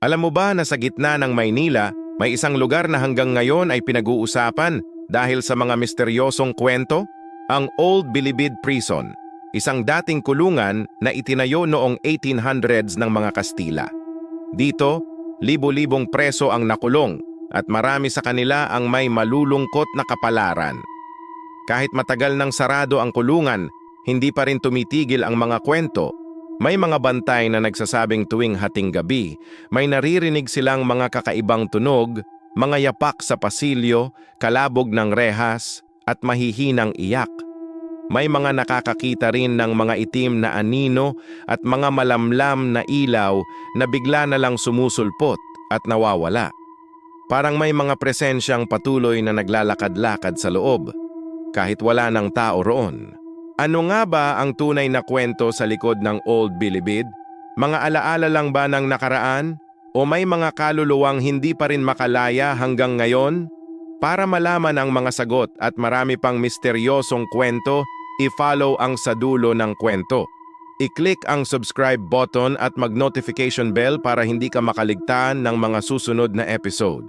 Alam mo ba na sa gitna ng Maynila, may isang lugar na hanggang ngayon ay pinag-uusapan dahil sa mga misteryosong kwento? Ang Old Bilibid Prison, isang dating kulungan na itinayo noong 1800s ng mga Kastila. Dito, libo-libong preso ang nakulong at marami sa kanila ang may malulungkot na kapalaran. Kahit matagal nang sarado ang kulungan, hindi pa rin tumitigil ang mga kwento. May mga bantay na nagsasabing tuwing hating gabi, may naririnig silang mga kakaibang tunog, mga yapak sa pasilyo, kalabog ng rehas, at mahihinang iyak. May mga nakakakita rin ng mga itim na anino at mga malamlam na ilaw na bigla na lang sumusulpot at nawawala. Parang may mga presensyang patuloy na naglalakad-lakad sa loob, kahit wala ng tao roon. Ano nga ba ang tunay na kwento sa likod ng Old Bilibid? Mga alaala lang ba ng nakaraan? O may mga kaluluwang hindi pa rin makalaya hanggang ngayon? Para malaman ang mga sagot at marami pang misteryosong kwento, i-follow ang sa dulo ng kwento. I-click ang subscribe button at mag-notification bell para hindi ka makaligtaan ng mga susunod na episode.